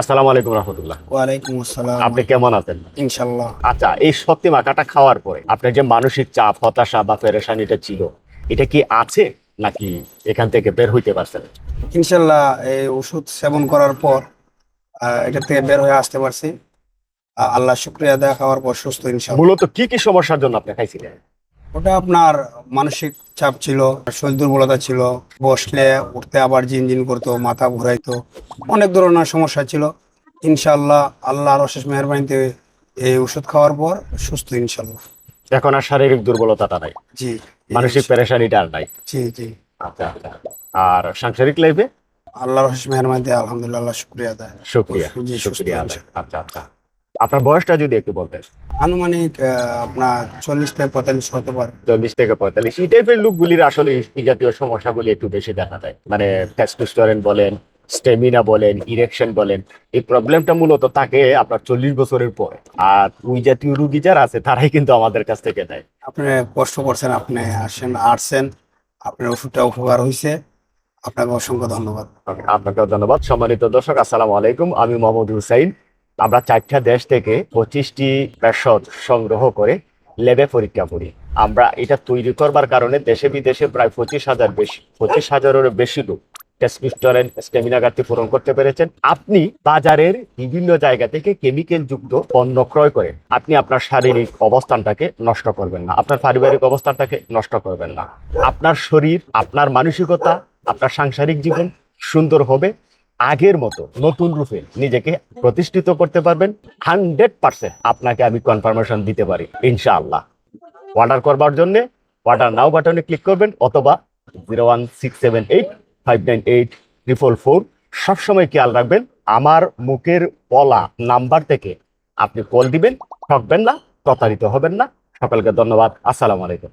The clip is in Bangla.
আসসালামু আলাইকুম রহমতুল্লাহ। ওয়ালাইকুম আসসালাম। আপনি কেমন আছেন? ইনশাল্লাহ আচ্ছা এই সত্যি মাখাটা খাওয়ার পরে আপনার যে মানসিক চাপ হতাশা বা পেরেশানিটা ছিল এটা কি আছে নাকি এখান থেকে বের হইতে পারছেন? ইনশাল্লাহ এই ওষুধ সেবন করার পর এটা থেকে বের হয়ে আসতে পারছি। আল্লাহ শুক্রিয়া দেওয়া খাওয়ার পর সুস্থ ইনশাল্লাহ মূলত কি কি সমস্যার জন্য আপনি খাইছিলেন? ওটা আপনার মানসিক চাপ ছিল শরীর দুর্বলতা ছিল বসলে উঠতে আবার জিন জিন করতো মাথা ঘুরাইতো অনেক ধরনের সমস্যা ছিল। ইনশাল্লাহ আল্লাহর অশেষ মেহরবানিতে এই ওষুধ খাওয়ার পর সুস্থ ইনশাল্লাহ এখন আর শারীরিক দুর্বলতাটা নাই। জি মানসিক পেরেশানিটা আর নাই। জি জি। আচ্ছা আচ্ছা। আর সাংসারিক লাইফে আল্লাহর অশেষ মেহরবানিতে আলহামদুলিল্লাহ শুক্রিয়া দেয় শুক্রিয়া। জি, শুক্রিয়া আচ্ছা আচ্ছা। আপনার বয়সটা যদি একটু বলতেন। আনুমানিক আপনার চল্লিশ থেকে পঁয়তাল্লিশ হতে পারে। চল্লিশ থেকে পঁয়তাল্লিশ। এই টাইপের লোকগুলির আসলে এই জাতীয় সমস্যাগুলি একটু বেশি দেখা যায় মানে টেস্টোস্টেরন বলেন স্টেমিনা বলেন ইরেকশন বলেন এই প্রবলেমটা মূলত থাকে আপনার চল্লিশ বছরের পরে। আর ওই জাতীয় রুগী যারা আছে তারাই কিন্তু আমাদের কাছ থেকে দেয়। আপনি কষ্ট করছেন আপনি আসেন আসছেন আপনার ওষুধটা উপকার হয়েছে আপনাকে অসংখ্য ধন্যবাদ। আপনাকেও ধন্যবাদ। সম্মানিত দর্শক আসসালামু আলাইকুম। আমি মোহাম্মদ হুসাইন। আমরা চারটা দেশ থেকে পঁচিশটি ভেষজ সংগ্রহ করে ল্যাবে পরীক্ষা করি। আমরা এটা তৈরি করবার কারণে দেশে বিদেশে প্রায় পঁচিশ হাজার বেশি, পঁচিশ হাজারেরও বেশি লোক ঘাটতি পূরণ করতে পেরেছেন। আপনি বাজারের বিভিন্ন জায়গা থেকে কেমিক্যাল যুক্ত পণ্য ক্রয় করে আপনি আপনার শারীরিক অবস্থানটাকে নষ্ট করবেন না, আপনার পারিবারিক অবস্থানটাকে নষ্ট করবেন না। আপনার শরীর, আপনার মানসিকতা, আপনার সাংসারিক জীবন সুন্দর হবে। আগের মতো নতুন রূপে নিজেকে প্রতিষ্ঠিত করতে পারবেন। হান্ড্রেড পার্সেন্ট আপনাকে আমি কনফার্মেশন দিতে পারি, ইনশাআল্লাহ। অর্ডার করবার জন্য অর্ডার নাও বাটনে ক্লিক করবেন অথবা zero one six seven eight five nine eight triple four সবসময় খেয়াল রাখবেন, আমার মুখের বলা নাম্বার থেকে আপনি কল দিবেন, ঠকবেন না, প্রতারিত হবেন না। সকলকে ধন্যবাদ। আসসালামু আলাইকুম।